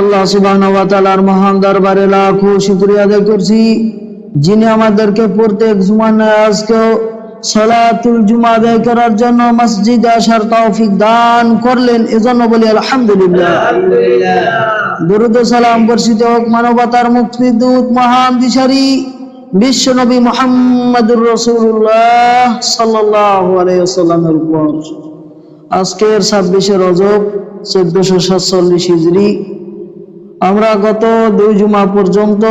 আল্লাহ সুবাহর মহান দরবারে লাখো শুক্রিয়া আদায় করছি। যিনি আমাদেরকে প্রত্যেক জুমান আজকেও সলাতুল জুমা আদায় করার জন্য মসজিদ আসার তৌফিক দান করলেন এজন্য বলি আলহামদুলিল্লাহ। দরুদ সালাম বর্ষিত হোক মানবতার মুক্তিদূত মহান দিশারি বিশ্ব নবী মোহাম্মদুর রসুল্লাহ সাল্লাহ আলাইসাল্লামের উপর। আজকের ছাব্বিশে রজব চোদ্দশো সাতচল্লিশ হিজড়ি আমরা গত দুই জুমা পর্যন্ত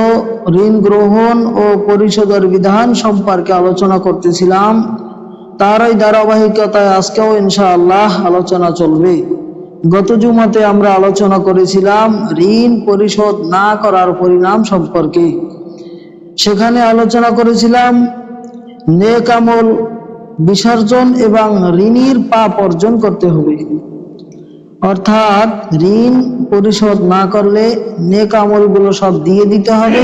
ঋণ গ্রহণ ও পরিশোধের বিধান সম্পর্কে আলোচনা করতেছিলাম। তারই ধারাবাহিকতায় আজকেও ইনশাআল্লাহ আলোচনা চলবে। গত জুমাতে আমরা আলোচনা করেছিলাম ঋণ পরিশোধ না করার পরিণাম সম্পর্কে। সেখানে আলোচনা করেছিলাম নেক আমল, বিসর্জন এবং ঋণীর পাপ অর্জন করতে হবে। অর্থাৎ ঋণ পরিশোধ না করলে নেক আমলগুলো সব দিয়ে দিতে হবে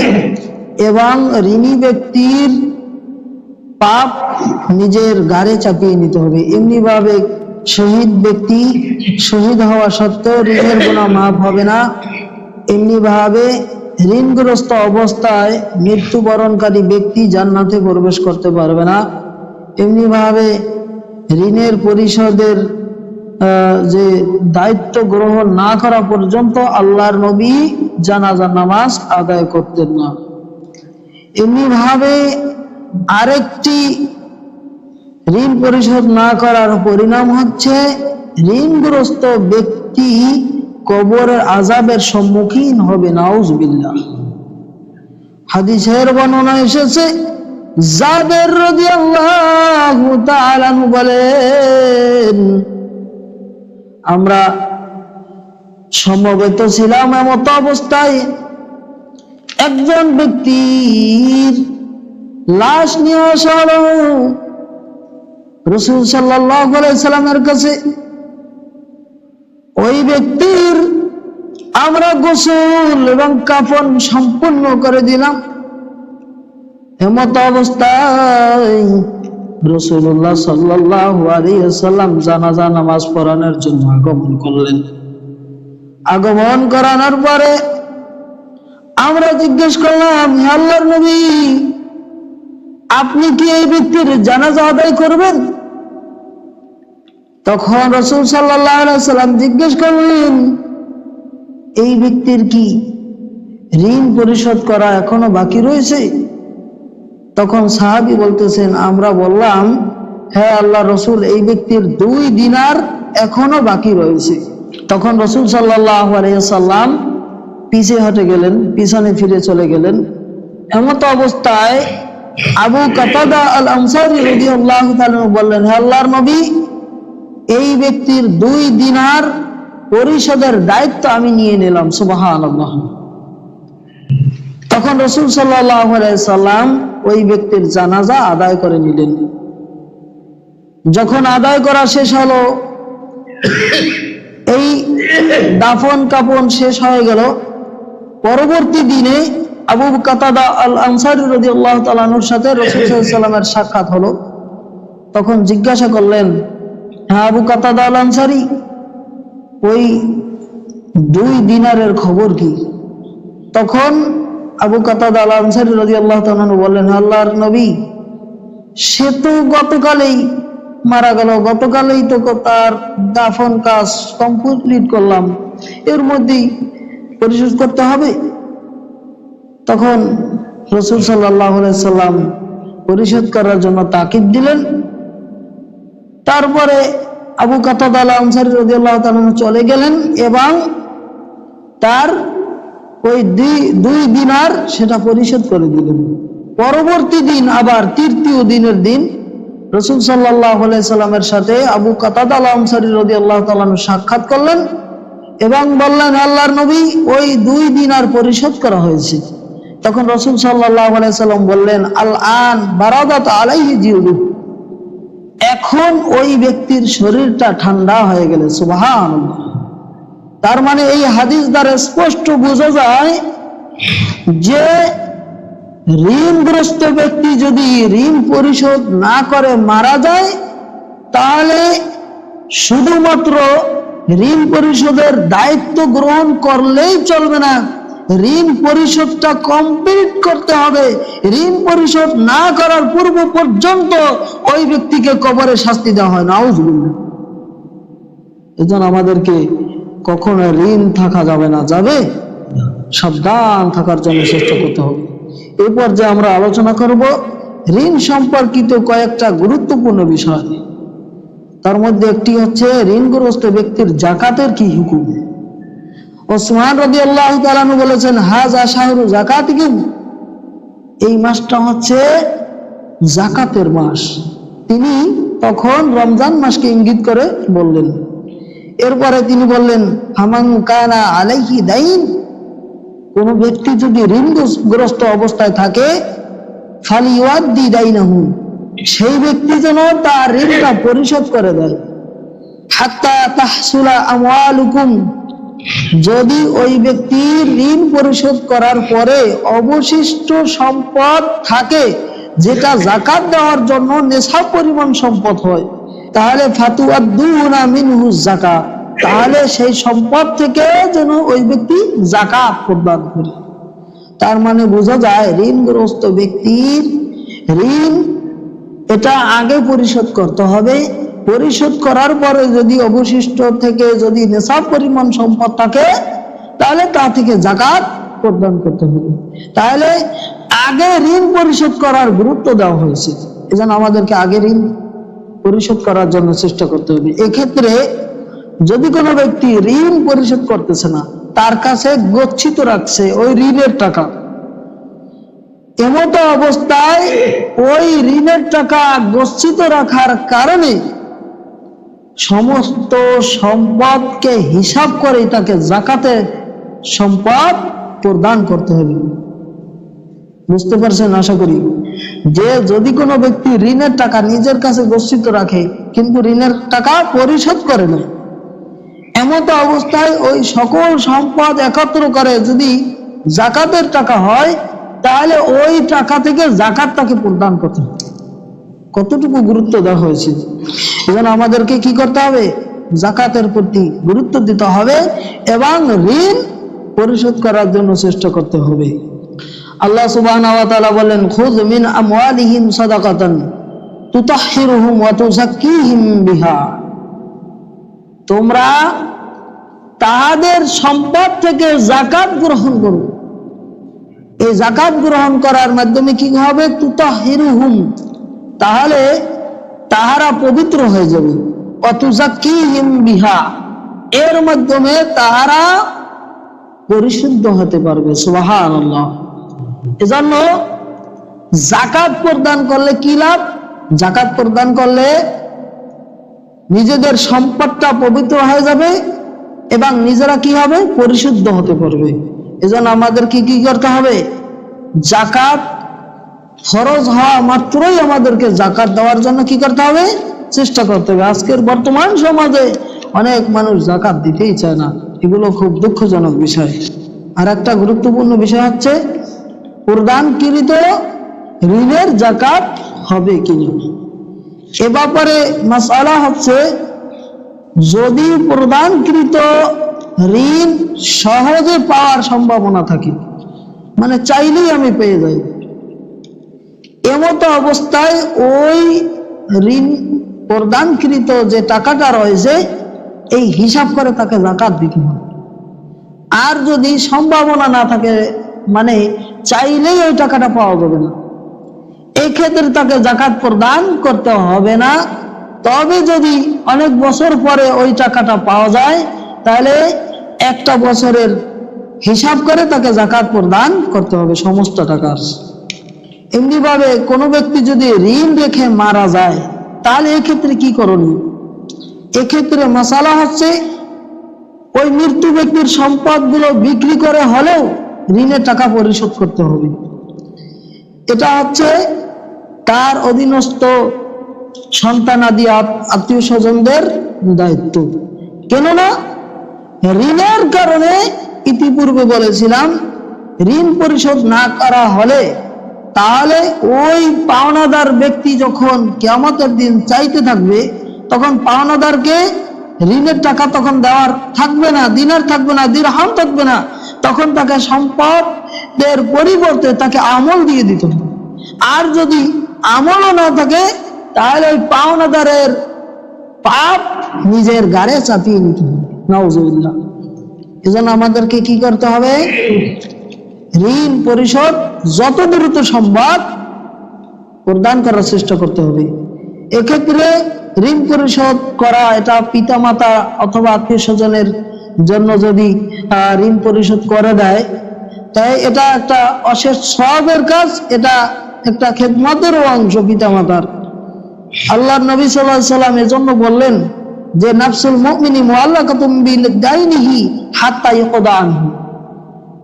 এবং ঋণী ব্যক্তির পাপ নিজের গাড়ে চাপিয়ে নিতে হবে। এমনি ভাবে শহীদ ব্যক্তি শহীদ হওয়া সত্ত্বেও ঋণের গুণা মাফ হবে না। এমনি ভাবে ঋণগ্রস্ত অবস্থায় মৃত্যুবরণকারী ব্যক্তি জান্নাতে প্রবেশ করতে পারবে না। এমনি ভাবে ঋণের পরিশোধের যে দায়িত্ব গ্রহণ না করা পর্যন্ত আল্লাহর নবী জানাজা নামাজ আদায় করতেন না। এমনি ভাবে আরেকটি ঋণ পরিশোধ না করার পরিণাম হচ্ছে ঋণগ্রস্ত ব্যক্তি কবরের আজাবের সম্মুখীন হবে, নাউজবিল্লাহ। হাদিসের বর্ণনা এসেছে, জাবের রাদিয়াল্লাহু তাআলা বলেন আমরা সমবেত ছিলাম এমত অবস্থায়। একজন ব্যক্তির লাশ নিয়ে আসা হলো রসুল সাল্লামের কাছে ওই ব্যক্তির আমরা গোসল এবং কাফন সম্পূর্ণ করে দিলাম। এমত অবস্থায় রসুল্লাহ সাল্লাহ আলিয়াল্লাম জানাজা নামাজ পড়ানোর জন্য আগমন করলেন। আগমন করানোর পরে আমরা জিজ্ঞেস করলাম আল্লাহর নবী, আপনি কি এই ব্যক্তির জানাজা আদায় করবেন? তখন রসুল সাল্লাম জিজ্ঞেস করলেন, এই ব্যক্তির কি ঋণ পরিশোধ করা এখনও বাকি রয়েছে? তখন সাহাবি বলতেছেন, আমরা বললাম হ্যাঁ আল্লাহ রসুল, এই ব্যক্তির দুই দিনার এখনও বাকি রয়েছে। তখন রসুল সাল্লাহ সাল্লাম পিছে হটে গেলেন, পিছনে ফিরে চলে গেলেন। এমত অবস্থায় আবু কাতাদা আল আনসারি রাদিয়াল্লাহু তাআলা বললেন, হে আল্লাহর নবী, এই ব্যক্তির দুই দিনার পরিষদের দায়িত্ব আমি নিয়ে নিলাম, সুবহানাল্লাহ। তখন রসুল সাল্লাল্লাহু আলাইহি সাল্লাম ওই ব্যক্তির জানাজা আদায় করে নিলেন। যখন আদায় করা শেষ হলো, এই দাফন কাপন শেষ হয়ে গেল। পরবর্তী দিনে আবু কাতাদা আল আনসারি রদি আল্লাহ তালানুর সাথে রসুল সাল্লামের সাক্ষাৎ হলো। তখন জিজ্ঞাসা করলেন হ্যাঁ আবু কাতাদা আল আনসারি ওই দুই দিনারের খবর কি? তখন আবু কাতাদা আল আনসারি রদি আল্লাহ তালানু বললেন, আল্লাহর নবী, সে তো গতকালেই মারা গেল, গতকালেই তো তার দাফন কাজ কমপ্লিট করলাম। এর মধ্যেই পরিশোধ করতে হবে। তখন রসুল সাল্লাহ সাল্লাম পরিশোধ করার জন্য তাকিদ দিলেন। তারপরে আবু কাতাদ আল আনসারি রদি আল্লাহ চলে গেলেন এবং তার ওই দুই দুই দিনার সেটা পরিশোধ করে দিলেন। পরবর্তী দিন আবার তৃতীয় দিনের দিন রসুল সাল্লাহ সাল্লামের সাথে আবু কাতাদ রদি আল্লাহ সাক্ষাৎ করলেন এবং বললেন, আল্লাহর নবী ওই দুই দিন আর পরিশোধ করা হয়েছে। তখন রসুল সাল্লাহ সাল্লাম বললেন আল আন বারাদাত আলাইহি জিউলু এখন ওই ব্যক্তির শরীরটা ঠান্ডা হয়ে গেলে সুবাহান তার মানে এই হাদিস দ্বারা স্পষ্ট বোঝা যায় যে ঋণগ্রস্ত ব্যক্তি যদি ঋণ পরিশোধ না করে, মারা যায়, তাহলে শুধুমাত্র ঋণ পরিশোধের দায়িত্ব গ্রহণ করলেই চলবে না। ঋণ পরিশোধটা কমপ্লিট করতে হবে। ঋণ পরিশোধ না করার পূর্ব পর্যন্ত ওই ব্যক্তিকে কবরে শাস্তি দেওয়া হয়। না এজন্য আমাদেরকে কখনো ঋণ থাকা যাবে না, যাবে? সাবধান থাকার জন্য চেষ্টা করতে হবে। এই পর্যায়ে আমরা আলোচনা করব ঋণ সম্পর্কিত কয়েকটা গুরুত্বপূর্ণ বিষয় তার মধ্যে একটি হচ্ছে ঋণগ্রস্ত ব্যক্তির জাকাতের কি হুকুম? ওসমান রবি আল্লাহ তালানু বলেছেন, হাজ আশাহরু জাকাত এই মাসটা হচ্ছে জাকাতের মাস। তিনি তখন রমজান মাসকে ইঙ্গিত করে বললেন। এরপরে তিনি বললেন, হামান কানা আলাইহি দাইন? কোন ব্যক্তি যদি ঋণগ্রস্ত অবস্থায় থাকে ফালিওয়াদ্দি দাইনাহু, সেই ব্যক্তি যেন তার ঋণটা পরিশোধ করে দেয়। হাত্তা তাহসুলা আমওয়ালুকুম, যদি ওই ব্যক্তির ঋণ পরিশোধ করার পরে অবশিষ্ট সম্পদ থাকে, যেটা জাকাত দেওয়ার জন্য নেশা পরিমাণ সম্পদ হয় তাহলে ফাতুয়াদ্দুনা মিনহু জাকাত তাহলে সেই সম্পদ থেকে যেন ওই ব্যক্তি জাকাত প্রদান করে। তার মানে বোঝা যায় ঋণগ্রস্ত ব্যক্তির ঋণ এটা আগে পরিশোধ করতে হবে। পরিশোধ করার পরে যদি অবশিষ্ট থেকে যদি নেশাব পরিমাণ সম্পদ থাকে, তাহলে তা থেকে জাকাত প্রদান করতে হবে। তাহলে আগে ঋণ পরিশোধ করার গুরুত্ব দেওয়া হয়েছে। এজন্য আমাদেরকে আগে ঋণ পরিশোধ করার জন্য চেষ্টা করতে হবে। এক্ষেত্রে যদি কোনো ব্যক্তি ঋণ পরিশোধ করতেছে না, তার কাছে গচ্ছিত রাখছে ওই ঋণের টাকা। এমতো অবস্থায় ওই ঋণের টাকা গচ্ছিত রাখার কারণে সমস্ত সম্পদকে হিসাব করে তাকে জাকাতে সম্পদ প্রদান করতে হবে। বুঝতে পারছেন? আশা করি। যে যদি কোনো ব্যক্তি ঋণের টাকা নিজের কাছে গচ্ছিত রাখে, কিন্তু ঋণের টাকা পরিশোধ করে না এমতো অবস্থায় ওই সকল সম্পদ একত্র করে যদি জাকাতের টাকা হয়, তাহলে ওই টাকা থেকে জাকাত তাকে প্রদান করতে হবে। কতটুকু গুরুত্ব দেওয়া হয়েছে? এবং আমাদেরকে কি করতে হবে? জাকাতের প্রতি গুরুত্ব দিতে হবে এবং ঋণ পরিশোধ করার জন্য চেষ্টা করতে হবে। আল্লাহ ওয়া বলেন খুয মিন আমওয়ালিহিম সাদাকাতান তুতাহহিরুহুম ওয়া তুযাক্কিহিম বিহা। তোমরা তাহাদের সম্পদ থেকে জাকাত গ্রহণ করো। এই জাকাত গ্রহণ করার মাধ্যমে কি হবে? তুতাহহিরুহুম, তাহলে তাহারা পবিত্র হয়ে যাবে। অতুজাক্কিহিম বিহা, এর মাধ্যমে তাহারা পরিশুদ্ধ হতে পারবে। সুবহানাল্লাহ। এজন্য জাকাত প্রদান করলে কি লাভ? জাকাত প্রদান করলে নিজেদের সম্পদটা পবিত্র হয়ে যাবে এবং নিজেরা কি হবে? পরিশুদ্ধ হতে পারবে। এজন্য আমাদেরকে কি করতে হবে? জাকাত ফরজ হওয়া মাত্রই আমাদেরকে জাকাত দেওয়ার জন্য কি করতে হবে? চেষ্টা করতে হবে। আজকের বর্তমান সমাজে অনেক মানুষ জাকাত দিতেই চায় না। এগুলো খুব দুঃখজনক বিষয়। আর একটা গুরুত্বপূর্ণ বিষয় হচ্ছে প্রদানকৃত ঋণের জাকাত হবে কিনা? এ ব্যাপারে মাসালা হচ্ছে, যদি প্রদানকৃত ঋণ সহজে পাওয়ার সম্ভাবনা থাকে মানে চাইলেই আমি পেয়ে যাই। এমতো অবস্থায় ওই ঋণ প্রদানকৃত যে টাকাটা রয়েছে, এই হিসাব করে তাকে জাকাত দিতে হবে। আর যদি সম্ভাবনা না থাকে মানে চাইলেই ওই টাকাটা পাওয়া যাবে না। এই ক্ষেত্রে তাকে জাকাত প্রদান করতে হবে না। তবে যদি অনেক বছর পরে ওই টাকাটা পাওয়া যায়, তাহলে একটা বছরের হিসাব করে তাকে জাকাত প্রদান করতে হবে সমস্ত টাকার। এমনি ভাবে কোনো ব্যক্তি যদি ঋণ রেখে মারা যায়, তাহলে এক্ষেত্রে কি করণীয়? এক্ষেত্রে মশালা হচ্ছে, ওই মৃত্যু ব্যক্তির সম্পদগুলো বিক্রি করে হলেও ঋণের টাকা পরিশোধ করতে হবে। এটা হচ্ছে তার অধীনস্থ সন্তানাদি আত্মীয় স্বজনদের দায়িত্ব। কেননা ঋণের কারণে ইতিপূর্বে বলেছিলাম, ঋণ পরিশোধ না করা হলে তাহলে ওই পাওনাদার ব্যক্তি যখন কেয়ামতের দিন চাইতে থাকবে, তখন পাওনাদারকে ঋণের টাকা তখন দেওয়ার থাকবে না, দিনার থাকবে না, দিরহাম থাকবে না। তখন তাকে সম্পদের পরিবর্তে তাকে আমল দিয়ে দিতে। আর যদি আমলও না থাকে, তাহলে ওই পাওনাদারের পাপ নিজের গাড়ে চাপিয়ে নিতে। হবে এজন্য আমাদেরকে কি করতে হবে? ঋণ পরিশোধ যত দ্রুত সম্ভব প্রদান করার চেষ্টা করতে হবে। এক্ষেত্রে ঋণ পরিশোধ করা এটা পিতামাতা অথবা আত্মীয় স্বজনের জন্য যদি ঋণ পরিশোধ করে দেয়, তাই এটা একটা অশেষ সবের কাজ, এটা একটা খেদমতেরও অংশ পিতামাতার। আল্লাহ নবী সাল্লাহ সাল্লাম এজন্য বললেন যে, নাফসুল মুমিনি মুআল্লাকাতুম বিল দাইনিহি হাত্তা ইউকদা আনহু।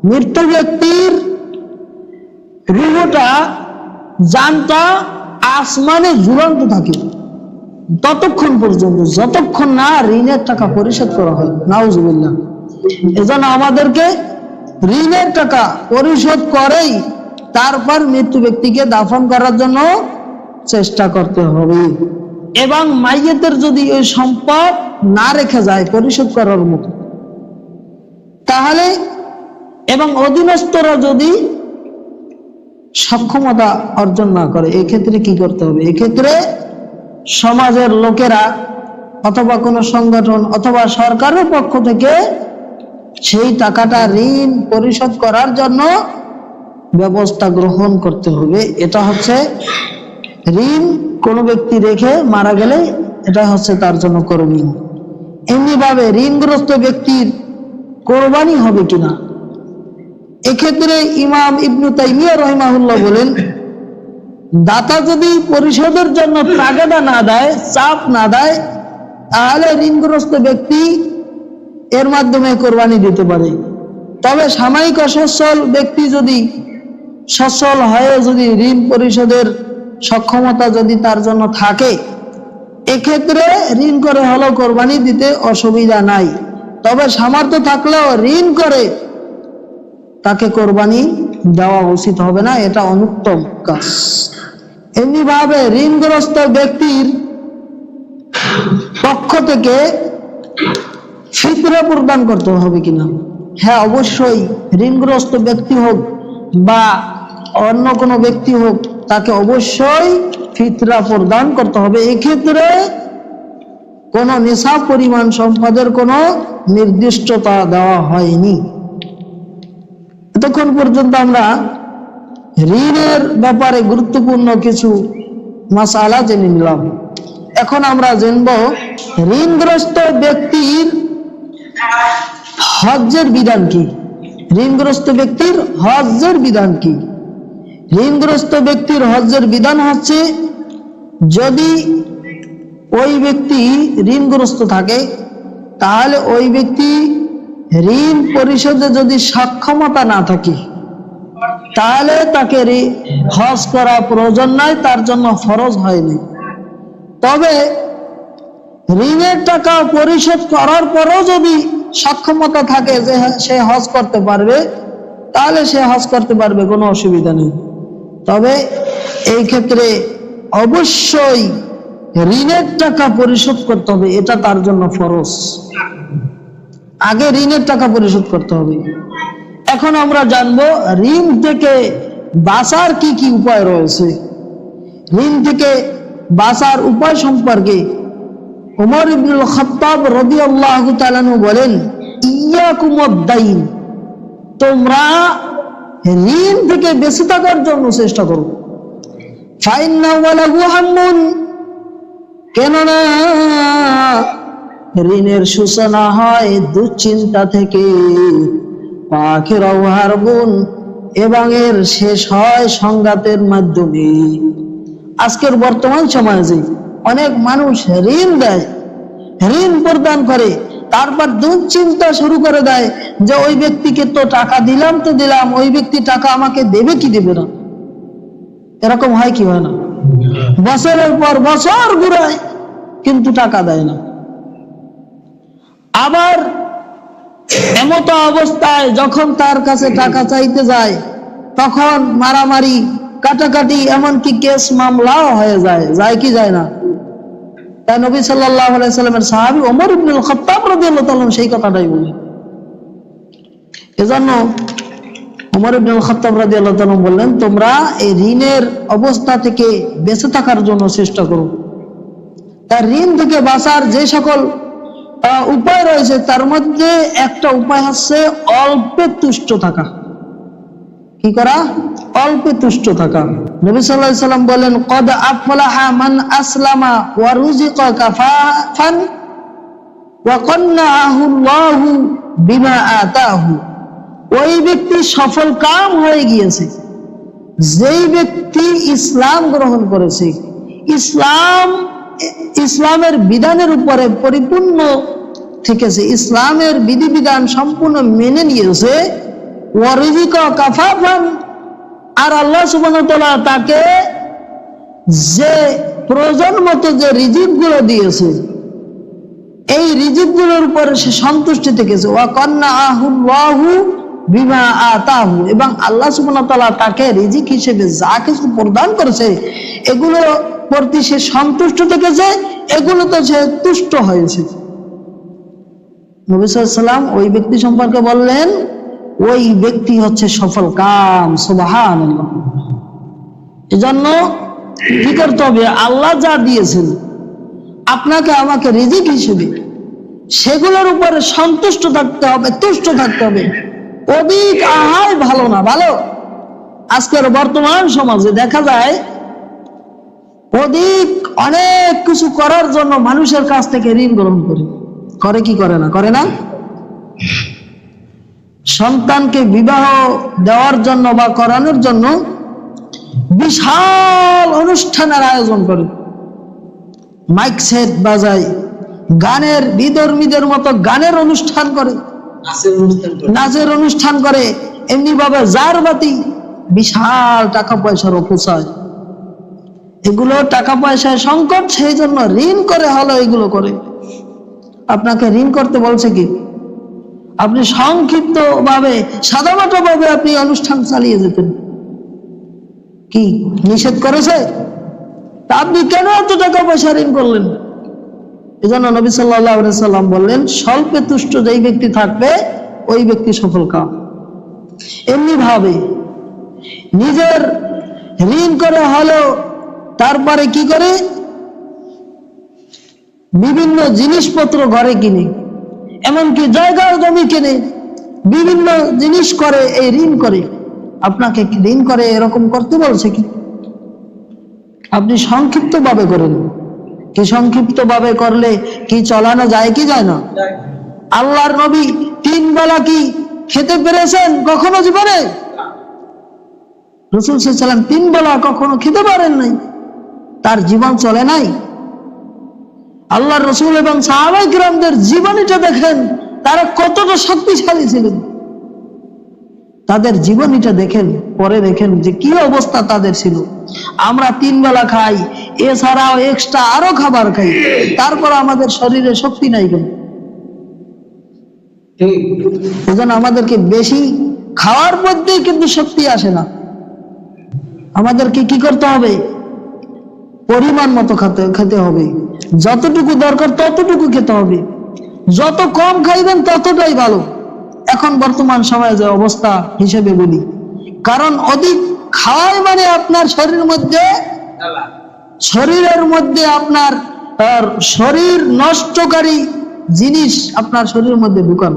মৃত্যু ব্যক্তির রুহটা জানটা আসমানে ঝুলন্ত থাকে। ততক্ষণ পর্যন্ত, যতক্ষণ না ঋণের টাকা পরিশোধ করা হয়, নাউজুবিল্লাহ। এজন্য আমাদেরকে ঋণের টাকা পরিশোধ করেই তারপর মৃত্যু ব্যক্তিকে দাফন করার জন্য চেষ্টা করতে হবে। এবং মাইয়েতের যদি ওই সম্পদ না রেখে যায় পরিশোধ করার মতো, তাহলে এবং অধীনস্থরা যদি সক্ষমতা অর্জন না করে, এক্ষেত্রে কি করতে হবে? এক্ষেত্রে সমাজের লোকেরা অথবা কোনো সংগঠন অথবা সরকারের পক্ষ থেকে সেই টাকাটা ঋণ পরিশোধ করার জন্য ব্যবস্থা গ্রহণ করতে হবে। এটা হচ্ছে ঋণ কোনো ব্যক্তি রেখে মারা গেলে এটা হচ্ছে তার জন্য করণীয়। এমনি ভাবে ঋণগ্রস্ত ব্যক্তির কোরবানি হবে কিনা? এক্ষেত্রে ইমাম ইবনু তাইমিয়া রহিমাহুল্লাহ বলেন দাতা যদি পরিশোধের জন্য তাগাদা না দেয়, চাপ না দেয়, তাহলে ঋণগ্রস্ত ব্যক্তি এর মাধ্যমে কোরবানি দিতে পারে। তবে সাময়িক অসচ্ছল ব্যক্তি যদি সচ্ছল হয়ে যদি ঋণ পরিশোধের সক্ষমতা যদি তার জন্য থাকে, এক্ষেত্রে ঋণ করে হলো কোরবানি দিতে অসুবিধা নাই। তবে সামর্থ্য থাকলেও ঋণ করে তাকে কোরবানি দেওয়া উচিত হবে না, এটা অনুত্তম কাজ। এমনি ভাবে ঋণগ্রস্ত ব্যক্তির পক্ষ থেকে ফিতরা প্রদান করতে হবে কিনা? হ্যাঁ অবশ্যই ঋণগ্রস্ত ব্যক্তি হোক বা অন্য কোনো ব্যক্তি হোক, তাকে অবশ্যই ফিতরা প্রদান করতে হবে। এক্ষেত্রে কোনো নেশা পরিমাণ সম্পদের কোনো নির্দিষ্টতা দেওয়া হয়নি। এতক্ষণ পর্যন্ত আমরা ঋণের ব্যাপারে গুরুত্বপূর্ণ কিছু মাসালা জেনে নিলাম। এখন আমরা জানব ঋণগ্রস্ত ব্যক্তির হজ্জের বিধান কি? ঋণগ্রস্ত ব্যক্তির হজ্জের বিধান কি? ঋণগ্রস্ত ব্যক্তির হজ্জের বিধান হচ্ছে যদি ওই ব্যক্তি ঋণগ্রস্ত থাকে, তাহলে ওই ব্যক্তি ঋণ পরিশোধে যদি সক্ষমতা না থাকে তাহলে তাকে হজ করা প্রয়োজন নয় তার জন্য ফরজ হয়নি। তবে ঋণের টাকা পরিশোধ করার পরও যদি সক্ষমতা থাকে যে সে হজ করতে পারবে, তাহলে সে হজ করতে পারবে, কোনো অসুবিধা নেই। তবে এই ক্ষেত্রে অবশ্যই ঋণের টাকা পরিশোধ করতে হবে, এটা তার জন্য ফরজ। আগে ঋণের টাকা পরিশোধ করতে হবে। এখন আমরা জানব ঋণ থেকে বাঁচার কি কি উপায় রয়েছে। ঋণ থেকে বাঁচার উপায় সম্পর্কে ওমর ইবনুল খত্তাব রাদিয়াল্লাহু তাআলা বলেন ইয়াকুমুদ্দাইন তোমরা ঋণ থেকে বেঁচে থাকার জন্য চেষ্টা করো। কেননা ঋণের সূচনা হয় দুশ্চিন্তা থেকে। পাখির হারবুন এবং এর শেষ হয় সংঘাতের মাধ্যমে। আজকের বর্তমান সমাজে অনেক মানুষ ঋণ দেয়, ঋণ প্রদান করে, তারপর দুশ্চিন্তা শুরু করে দেয় যে ওই ব্যক্তিকে তো টাকা দিলাম তো দিলাম, ওই ব্যক্তি টাকা আমাকে দেবে কি দেবে না? এরকম হয় কি হয় না? বছরের পর বছর ঘুরায়, কিন্তু টাকা দেয় না। আবার এমতো অবস্থায় যখন তার কাছে টাকা চাইতে যায়, তখন মারামারি, কাটাকাটি, এমনকি কেস মামলাও হয়ে যায়। যায় কি যায় না? তাই নবী সাল্লাহ সাল্লামের সাহাবি ওমর ইবনুল খত্তাব রাদিয়াল্লাহু তাআলা সেই কথাটাই বলি। এজন্য ওমর ইবনুল খত্তাব রাদিয়াল্লাহু তাআলা বললেন, তোমরা এই ঋণের অবস্থা থেকে বেঁচে থাকার জন্য চেষ্টা করো। তার ঋণ থেকে বাঁচার যে সকল উপায় রয়েছে। তার মধ্যে একটা উপায় হচ্ছে অল্পে তুষ্ট থাকা। কি করা? অল্পে তুষ্ট থাকা। নবী আলাইহি সাল্লাম বলেন, কদ আফলাহা মান আসলামা ওয়া ওয়া বিমা আতাহু। ওই ব্যক্তি সফল কাম হয়ে গিয়েছে। যেই ব্যক্তি ইসলাম গ্রহণ করেছে, ইসলাম ইসলামের বিধানের উপরে পরিপূর্ণ থেকেছে। ইসলামের বিধিবিধান সম্পূর্ণ মেনে নিয়েছে। আর আল্লাহ সুবহানাহু তাকে যে প্রয়োজন মতো যে রিজিকগুলো দিয়েছে, এই রিজিকগুলোর উপরে সে সন্তুষ্টি থেকেছে। ওয়া কন্না আহুল্লাহু বিমা আতাহু। এবং আল্লাহ সুবহানাহু তাকে রিজিক হিসেবে যা কিছু প্রদান করেছে, এগুলো প্রতি সে সন্তুষ্ট থেকেছে এগুলোতে সে তুষ্ট হয়েছে নবী সাল্লাম ওই ব্যক্তি সম্পর্কে বললেন, ওই ব্যক্তি হচ্ছে সফল কাম সুবাহান এজন্য কি করতে হবে? আল্লাহ যা দিয়েছেন, আপনাকে আমাকে রিজিক হিসেবে সেগুলোর উপরে সন্তুষ্ট থাকতে হবে, তুষ্ট থাকতে হবে। অধিক আহাই ভালো না, ভালো? আজকের বর্তমান সমাজে দেখা যায় অধিক অনেক কিছু করার জন্য মানুষের কাছ থেকে ঋণ গ্রহণ করে। করে কি করে না? করে না? সন্তানকে বিবাহ দেওয়ার জন্য বা করানোর জন্য বিশাল অনুষ্ঠানের আয়োজন করে। মাইক সেট বাজায় গানের বিধর্মীদের মতো গানের অনুষ্ঠান করে। নাচের অনুষ্ঠান করে। এমনি ভাবে জার বাতি বিশাল টাকা পয়সার অপচয়। এগুলো টাকা পয়সায় সংকট সেই জন্য ঋণ করে হলো এগুলো করে। আপনাকে ঋণ করতে বলছে কি? আপনি সংক্ষিপ্ত ভাবে সাদামাটা ভাবে আপনি অনুষ্ঠান চালিয়ে যেতেন। কি, নিষেধ করেছে? তা আপনি কেন এত টাকা পয়সা ঋণ করলেন? এই জন্য নবী সাল্লাম বললেন, স্বল্পে তুষ্ট যেই ব্যক্তি থাকবে, ওই ব্যক্তি সফল কাম। এমনি ভাবে নিজের ঋণ করে হলো তারপরে কি করে? বিভিন্ন জিনিসপত্র ঘরে কিনে এমনকি জায়গা জমি কিনে বিভিন্ন জিনিস করে এই ঋণ করে। আপনাকে ঋণ করে এরকম করতে বলছে কি? আপনি সংক্ষিপ্ত ভাবে করেন কি সংক্ষিপ্ত ভাবে করলে কি চলানো যায় কি যায় না? আল্লাহর নবী তিন বেলা কি খেতে পেরেছেন কখনো জীবনে? রসুল সাল্লাম তিন বেলা কখনো খেতে পারেন নাই। তার জীবন চলে নাই। আল্লাহ রসুল এবং সাহাবাই গ্রামদের জীবনীটা দেখেন, তারা কতটা শক্তিশালী ছিলেন। তাদের জীবনীটা দেখেন, পরে দেখেন যে কি অবস্থা তাদের ছিল। আমরা তিন বেলা খাই, এছাড়াও এক্সট্রা আরও খাবার খাই, তারপর আমাদের শরীরে শক্তি নাই কেন? এজন্য আমাদেরকে বেশি খাওয়ার মধ্যেই কিন্তু শক্তি আসে না। আমাদেরকে কি করতে হবে? পরিমাণ মতো খেতে খেতে হবে। যতটুকু দরকার ততটুকু খেতে হবে। যত কম খাইবেন ততটাই ভালো। এখন বর্তমান সময়ে যে অবস্থা হিসেবে বলি, কারণ অধিক খাওয়াই মানে আপনার শরীরের মধ্যে শরীরের মধ্যে আপনার শরীর নষ্টকারী জিনিস আপনার শরীরের মধ্যে ঢুকান।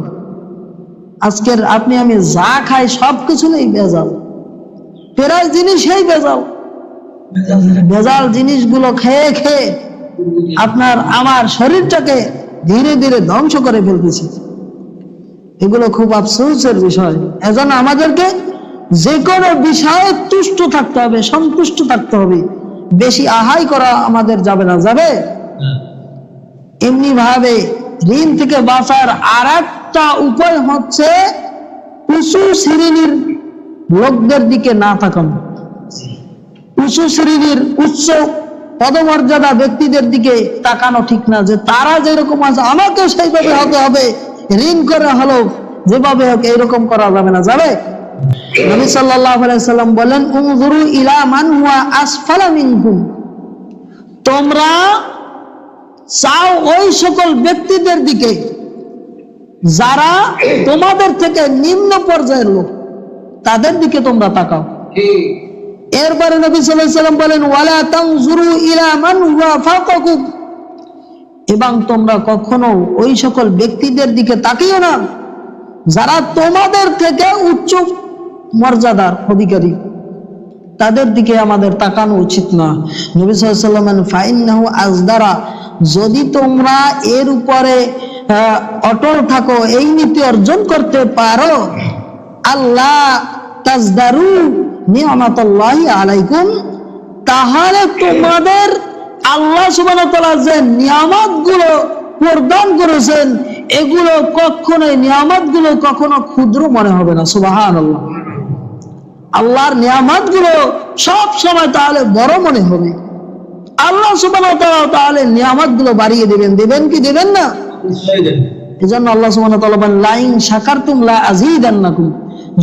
আজকের আপনি আমি যা খাই সব কিছু নেই ভেজাল প্রায় জিনিসই ভেজাল ভেজাল জিনিসগুলো খেয়ে খেয়ে আপনার আমার শরীরটাকে ধীরে ধীরে ধ্বংস করে ফেলতেছি। এগুলো খুব আফসোসের বিষয়। এজন্য আমাদেরকে যে কোনো বিষয়ে তুষ্ট থাকতে হবে, সন্তুষ্ট থাকতে হবে। বেশি আহাই করা আমাদের যাবে না, যাবে? এমনি ভাবে ঋণ থেকে বাঁচার আর একটা উপায় হচ্ছে উঁচু শ্রেণির লোকদের দিকে না তাকানো। উঁচু শ্রেণির উচ্চ পদমর্যাদা ব্যক্তিদের দিকে তাকানো ঠিক না, যে তারা যেরকম আছে, আমাকেও সেইভাবে হতে হবে। ঋণ করে হলো, যেভাবে হোক এইরকম করা যাবে না। যাবে? নবী সাল্লাম বলেন, উনজুরু ইলা মান হুয়া আসফালা মিনকুম তোমরা চাও ওই সকল ব্যক্তিদের দিকে, যারা তোমাদের থেকে নিম্ন পর্যায়ের লোক, তাদের দিকে তোমরা তাকাও। এরপরে নবী সাল্লাম বলেন, ওয়ালা ফাওকাকুম এবং তোমরা কখনো ওই সকল ব্যক্তিদের দিকে তাকিও না, যারা তোমাদের থেকে উচ্চ মর্যাদার অধিকারী। তাদের দিকে আমাদের তাকানো উচিত না। নবী সাল্লাম ফাইন্নাহু আজদারা। যদি তোমরা এর উপরে অটল থাকো, এই নীতি অর্জন করতে পারো, আল্লাহ তাজদারু নিয়ামাতুল্লাহি আলাইকুম তাহলে তোমাদের আল্লাহ সুবহানাহু ওয়া তাআলা যে নিয়ামতগুলো প্রদান করেছেন এগুলো কখনোই নিয়ামতগুলো কখনো ক্ষুদ্র মনে হবে না সুবহানাল্লাহ। আল্লাহর নিয়ামতগুলো সব সময় তাহলে বড় মনে হবে। আল্লাহ সুবহানাহু ওয়া তাআলা তাহলে নিয়ামতগুলো বাড়িয়ে দিবেন দিবেন কি দিবেন না? এজন্য আল্লাহ সুবহানাহু ওয়া তাআলা বলেন লাইন শাকারতুম লা আযীদান্নাকুম।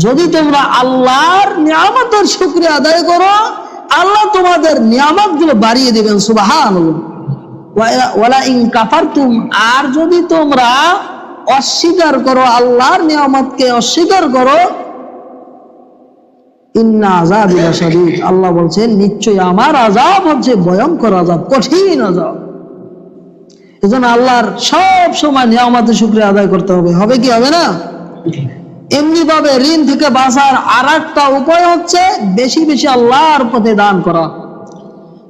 যদি তোমরা আল্লাহর নিয়ামতের শুকরিয়া আদায় করো, আল্লাহ তোমাদের নিয়ামতগুলো বাড়িয়ে দেবেন কাফারতুম, আর যদি তোমরা অস্বীকার করো, আল্লাহর নিয়ামতকে অস্বীকার করো আল্লাহ বলছেন, নিশ্চয়ই আমার আযাব হচ্ছে ভয়ঙ্কর আযাব, কঠিন আযাব। এজন্য আল্লাহর সব সময় নিয়ামতের শুকরিয়া আদায় করতে হবে। হবে কি, হবে না? এমনি ভাবে ঋণ থেকে বাঁচার আর একটা উপায় হচ্ছে বেশি বেশি আল্লাহর পথে দান করা।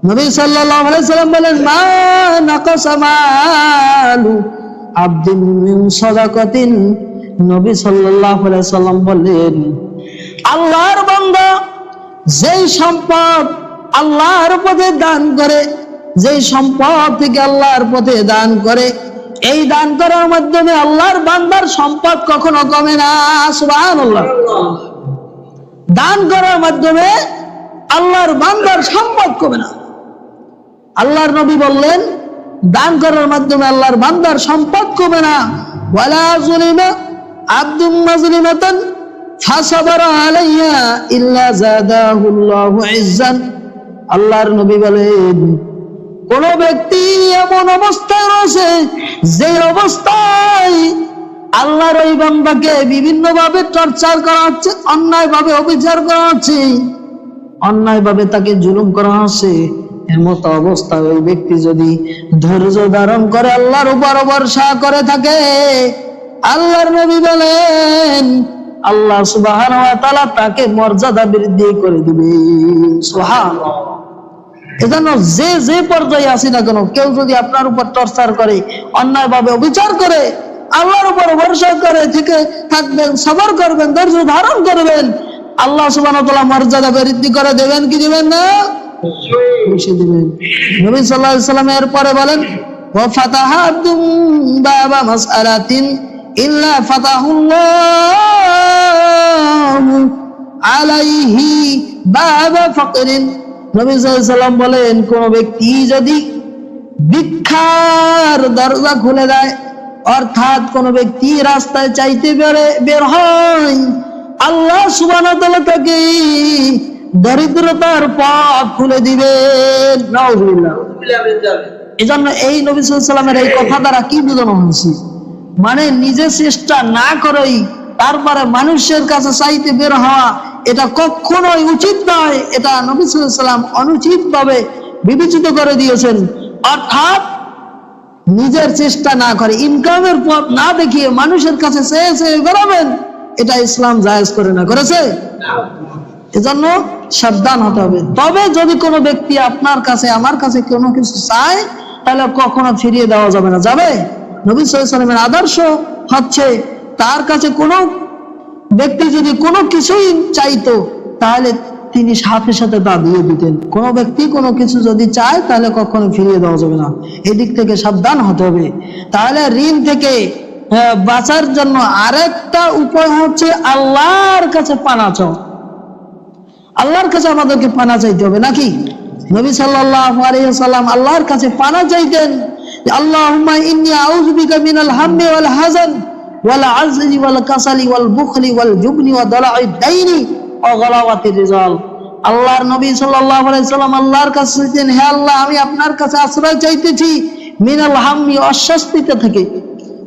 নবী সাল্লাম বলেন, মা নবী আল্লাহর যেই সম্পদ আল্লাহর পথে দান করে, যেই সম্পদ থেকে আল্লাহর পথে দান করে এই দান করার মাধ্যমে আল্লাহর বান্দার সম্পদ কখনো কমে না দান করার মাধ্যমে আল্লাহর বান্দার সম্পদ কমে না। আল্লাহর নবী বললেন, দান করার মাধ্যমে আল্লাহর বান্দার সম্পদ কমে না। আল্লাহর নবী বলেন কোন ব্যক্তি এমন অবস্থায় রয়েছে, যে অবস্থায় আল্লাহর ওই বান্দাকে বিভিন্ন ভাবে টর্চার করা হচ্ছে অন্যায় ভাবে অবিচার করা হচ্ছে অন্যায় ভাবে তাকে জুলুম করা হচ্ছে এমত অবস্থায় ওই ব্যক্তি যদি ধৈর্য ধারণ করে আল্লাহর উপর ভরসা করে থাকে, আল্লাহর নবী বলেন, আল্লাহ তাআলা তাকে মর্যাদা বৃদ্ধি করে দিবে। সুবহানাল্লাহ। এজন্য যে যে পর্যায়ে আসি না কেন, কেউ যদি আপনার উপর টর্চার করে অন্যায় ভাবে অবিচার করে, আল্লাহর উপর ভরসা করে থেকে থাকবেন, সবর করবেন, ধৈর্য ধারণ করবেন, আল্লাহ তাআলা মর্যাদা বৃদ্ধি করে দেবেন, কি দিবেন না? সাল্লাম এর পরে বলেন আলাইহি বাবা ফাকরিন। নবী সাল্লাম বলেন, কোন ব্যক্তি যদি ভিক্ষার দরজা খুলে দেয়, অর্থাৎ কোন ব্যক্তি রাস্তায় চাইতে বেরে হয়, আল্লাহ ওয়া তাকে দরিদ্রতার পথ খুলে দিবেন। নাউজুবিল্লাহ। এই নবী সাল্লামের এই কথা দ্বারা কি বোঝানো হয়েছে? মানে নিজে চেষ্টা না করেই তারপরে মানুষের কাছে চাইতে বের হওয়া, এটা কখনোই উচিত নয়। এটা নবী সাল্লাল্লাহু সাল্লাম অনুচিত ভাবে বিবেচিত করে দিয়েছেন। অর্থাৎ নিজের চেষ্টা না করে, ইনকামের পথ না দেখিয়ে মানুষের কাছে বেরোবেন, এটা ইসলাম জায়েজ করে না। করেছে? এজন্য সাবধান হতে হবে। তবে যদি কোনো ব্যক্তি আপনার কাছে, আমার কাছে কোনো কিছু চায়, তাহলে কখনো ফিরিয়ে দেওয়া যাবে না। যাবে? নবী সাল্লামের আদর্শ হচ্ছে তার কাছে কোনো ব্যক্তি যদি কোনো কিছুই চাইতো, তাহলে তিনি সাথে সাথে তা দিয়ে দিতেন। কোনো ব্যক্তি কোনো কিছু যদি চায়, তাহলে কখনো ফিরিয়ে দেওয়া যাবে না। এদিক থেকে সাবধান হতে হবে। তাহলে ঋণ থেকে বাঁচার জন্য আরেকটা উপায় হচ্ছে আল্লাহর কাছে পানা চাও আল্লাহর কাছে আমাদেরকে পানা চাইতে হবে, নাকি? নবী আলাইহি সাল্লাম আল্লাহর কাছে পানা চাইতেন যে, আল্লাহুম্মা ইন্নী আউযু বিকা মিনাল হাম্মি ওয়াল হাযান। ওয়াল আজজি ওয়াল কাসালি, ওয়াল বুখলি ওয়াল জুবনি, ওয়া দালাঈদ দাইনি ওয়া গলাওয়াতির রিজাল। আল্লাহর নবী সাল্লাল্লাহু আলাইহি সাল্লাম আল্লাহর কাছে চাইতেন, হে আল্লাহ, আমি আপনার কাছে আশ্রয় চাইতেছি মিনাল হাম্মি, অস্বস্তিতে থেকে,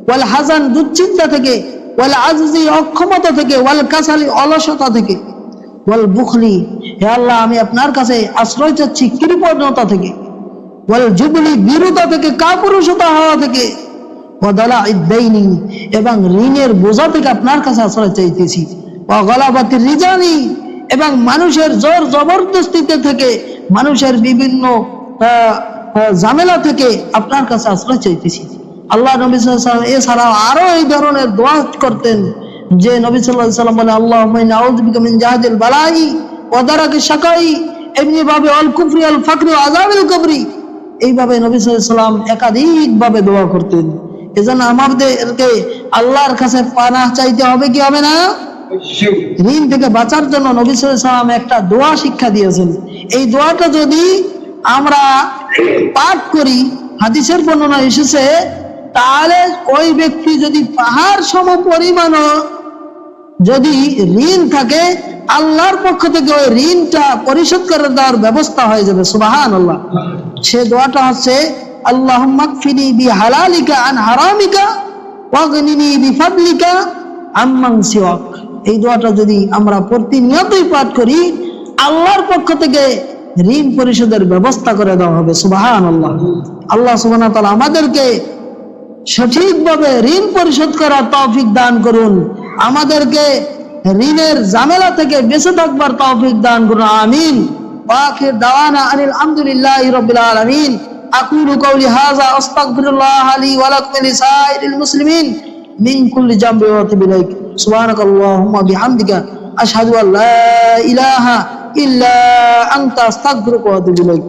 ওয়াল হাজান, দুশ্চিন্তা থেকে, ওয়াল আজিজি অক্ষমতা থেকে, ওয়াল কাসালি, অলসতা থেকে, ওয়াল বুখলি হে আল্লাহ, আমি আপনার কাছে আশ্রয় চাচ্ছি কৃপণতা থেকে, ওয়াল জুবলি বিরুতা থেকে, কাপুরুষতা হওয়া থেকে ওয়াদালা ইদ্দাইনি এবং ঋণের বোঝা থেকে আপনার কাছে আশ্রয় চাইতেছি। ওয়া গলাবাতি রিজানি এবং মানুষের জোর জবরদস্তিতে থেকে, মানুষের বিভিন্ন ঝামেলা থেকে আপনার কাছে আশ্রয় চাইতেছি। আল্লাহ নবী আলাইহি এছাড়াও আরও এই ধরনের দোয়া করতেন যে নবী আলাইহি সাল্লাম বলে আল্লাহ মিন জাহাদিল বালাই ওয়া দারাকি শাকাই। এমনি ভাবে অল কুফরি আল ফাকরি ওয়া আযাবিল কবরি এইভাবে নবী সাল্লাম একাধিক ভাবে দোয়া করতেন। এজন্য আমাদেরকে আল্লাহর কাছে পানাহ চাইতে হবে কি হবে না? ঋণ থেকে বাঁচার জন্য নবী সাল্লাম একটা দোয়া শিক্ষা দিয়েছেন। এই দোয়াটা যদি আমরা পাঠ করি হাদিসের বর্ণনা এসেছে তাহলে ওই ব্যক্তি যদি পাহাড় সম পরিমাণও যদি ঋণ থাকে আল্লাহর পক্ষ থেকে ওই ঋণটা পরিশোধ করে দেওয়ার ব্যবস্থা হয়ে যাবে। সুবাহান আল্লাহ সে দোয়াটা হচ্ছে মাকফিনি বি হালালিকা আন হারামিকা ওয়াগনিনি বিফাদলিকা আম্মাং সিওয়াক। এই দোয়াটা যদি আমরা প্রতিনিয়তই পাঠ করি, আল্লাহর পক্ষ থেকে ঋণ পরিশোধের ব্যবস্থা করে দেওয়া হবে সুবাহান আল্লাহ আল্লাহ ওয়া আমাদেরকে সঠিকভাবে ঋণ পরিশোধ করার তৌফিক দান করুন। আমাদেরকে ঋণের জামেলা থেকে বেঁচে থাকবার তৌফিক দান করুন, আমিন। ওয়াখির দাওয়ানা আনিল হামদুলিল্লাহি রাব্বিল আলামিন। কওলি হাযা আস্তাগফিরুল্লাহ লি ওয়া লাকুম লিসাইরিল মুসলিমিন মিন কুল্লি জামবি ওয়া আতুবু ইলাইক সুবহানাকাল্লাহুম্মা বিহামদিকা আশহাদু আন লা ইলাহা ইল্লা আনতা আস্তাগফিরুকা ওয়া আতুবু ইলাইক